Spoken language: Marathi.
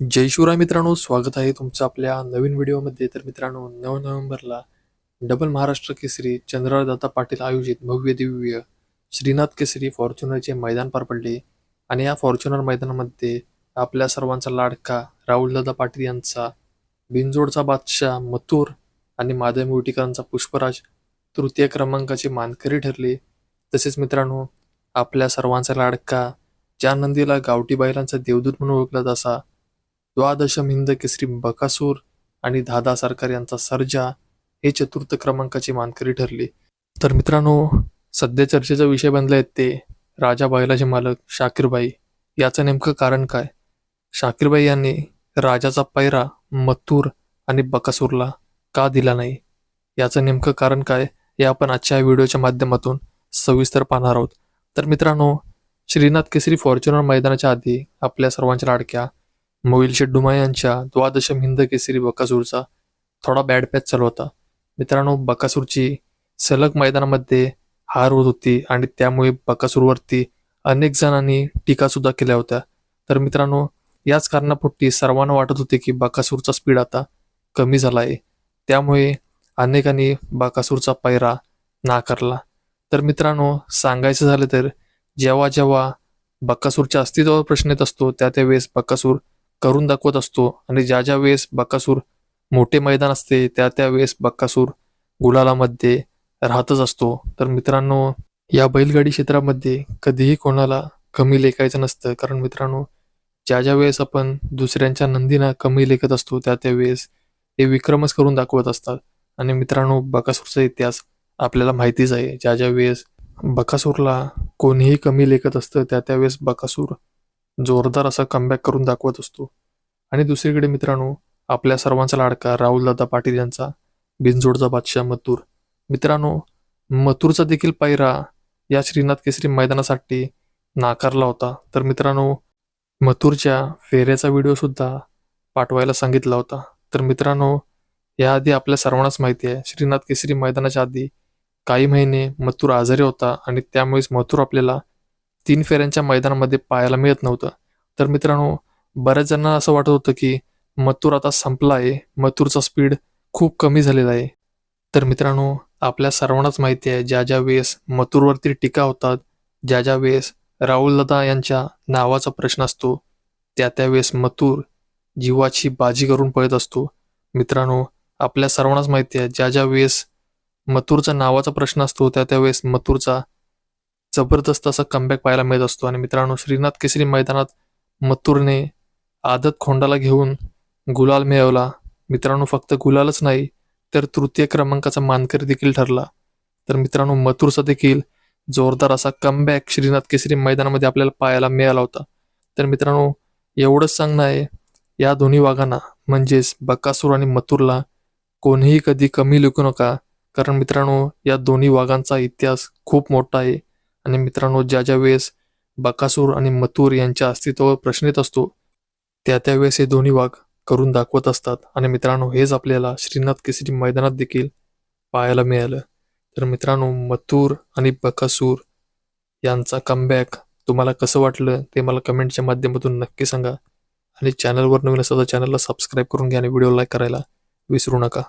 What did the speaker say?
जय शिवराय मित्रांनो स्वागत आहे तुमचं आपल्या नवीन व्हिडिओमध्ये. तर मित्रांनो नऊ नोव्हेंबरला डबल महाराष्ट्र केसरी चंद्रदाता पाटील आयोजित भव्य दिव्य श्रीनाथ केसरी फॉर्च्युनरचे मैदान पार पडले. आणि या फॉर्च्युनर मैदानामध्ये आपल्या सर्वांचा लाडका राहुलदादा पाटील यांचा बिनजोडचा बादशाह मथुर आणि माधव मुर्टीकरांचा पुष्पराज तृतीय क्रमांकाचे मानकरी ठरले. तसेच मित्रांनो आपल्या सर्वांचा लाडका ज्या नंदीला गावठी बैलांचा देवदूत म्हणून ओळखला जसा द्वादशम हिंद केसरी बकासूर आणि दादा सरकार यांचा सर्जा हे चतुर्थ क्रमांकाची मानकरी ठरली. तर मित्रांनो सध्या चर्चेचा विषय बनले आहेत ते राजा बैलाचे मालक शाकीरबाई. याचं नेमकं कारण काय? शाकीरबाई यांनी राजाचा पैरा मथुर आणि बकासूरला का दिला नाही? याचं नेमकं कारण काय? हे आपण आजच्या व्हिडिओच्या माध्यमातून सविस्तर पाहणार आहोत. तर मित्रांनो श्रीनाथ केसरी फॉर्च्युनर मैदानाच्या आधी आपल्या सर्वांच्या लाडक्या मोहिल शेड्डुमा यांच्या द्वादशम हिंद केसरी बकासूरचा थोडा बॅड पॅच चालू होता. मित्रांनो बकासूरची सलग मैदानामध्ये हार होत होती आणि त्यामुळे बकासूरवरती अनेक जणांनी टीका सुद्धा केल्या होत्या. तर मित्रांनो याच कारणापोटी सर्वांना वाटत होते की बकासूरचा स्पीड आता कमी झाला आहे त्यामुळे अनेकांनी बकासूरचा पैरा नाकारला. तर मित्रांनो सांगायचं झालं तर जेव्हा जेव्हा बकासूरच्या अस्तित्वावर प्रश्न येत असतो त्या त्यावेळेस बकासूर करून दाखवत असतो. आणि ज्या ज्या वेळेस बक्कासूर मोठे मैदान असते त्या त्या वेळेस बक्कासूर गुलालामध्ये राहतच असतो. तर मित्रांनो या बैलगाडी क्षेत्रामध्ये कधीही कोणाला कमी लेखायचं नसतं. कारण मित्रांनो ज्या ज्या वेळेस आपण दुसऱ्यांच्या नंदीना कमी लेखत असतो त्या त्या वेळेस ते विक्रमच करून दाखवत असतात. आणि मित्रांनो बकासूरचा इतिहास आपल्याला माहितीच आहे. ज्या ज्या वेळेस बकासूरला कोणीही कमी लेखत असतं त्या त्या वेळेस बकासूर जोरदार असा कमबॅक करून दाखवत असतो. आणि दुसरीकडे मित्रांनो आपल्या सर्वांचा लाडका राहुलदादा पाटील यांचा बिनजोडचा बादशाह मथुर. मित्रांनो मथुरचा देखील पायरा या श्रीनाथ केसरी मैदानासाठी नाकारला होता. तर मित्रांनो मथुरच्या फेऱ्याचा व्हिडिओ सुद्धा पाठवायला सांगितला होता. तर मित्रांनो याआधी आपल्या सर्वांनाच माहिती आहे श्रीनाथ केसरी मैदानाच्या आधी काही महिने मथुर आजारी होता आणि त्यामुळेच मथुर आपल्याला तीन फेऱ्यांच्या मैदानामध्ये पाहायला मिळत नव्हतं. तर मित्रांनो बऱ्याच जणांना असं वाटत होतं की मथुर आता संपला आहे. मथुरचा स्पीड खूप कमी झालेला आहे. तर मित्रांनो आपल्या सर्वांनाच माहिती आहे ज्या ज्या वेळेस मथुरवरती टीका होतात ज्या ज्या वेळेस राहुलदादा यांच्या नावाचा प्रश्न असतो त्या त्या वेळेस मथुर जीवाची बाजी करून पळत असतो. मित्रांनो आपल्या सर्वांनाच माहिती आहे ज्या ज्या वेळेस मथुरचा नावाचा प्रश्न असतो त्या त्या वेळेस मथुरचा जबरदस्त असा कमबॅक पाहायला मिळत असतो. आणि मित्रांनो श्रीनाथ केसरी मैदानात मथुरने आदत खोंडाला घेऊन गुलाल मिळवला. मित्रांनो फक्त गुलालच नाही तर तृतीय क्रमांकाचा मानकरी देखील ठरला. तर मित्रांनो मथुरचा देखील जोरदार असा कमबॅक श्रीनाथ केसरी मैदानामध्ये आपल्याला पाहायला मिळाला होता. तर मित्रांनो एवढंच सांगणं आहे या दोन्ही वाघांना म्हणजेच बकासूर आणि मथुरला कोणीही कधी कमी लिखू नका. कारण मित्रांनो या दोन्ही वाघांचा इतिहास खूप मोठा आहे. आणि मित्रांनो ज्या ज्या वेळेस बकासूर आणि मथुर यांच्या अस्तित्वावर प्रश्न येत असतो त्या त्या वेळेस हे दोन्ही वाघ करून दाखवत असतात. आणि मित्रांनो हेच आपल्याला श्रीनाथ केसरी मैदानात देखील पाहायला मिळालं. तर मित्रांनो मथुर आणि बकासूर यांचा कमबॅक तुम्हाला कसं वाटलं ते मला कमेंटच्या माध्यमातून नक्की सांगा. आणि चॅनलवर नवीन असं तर चॅनलला सबस्क्राईब करून घ्या आणि व्हिडिओ लाईक करायला विसरू नका.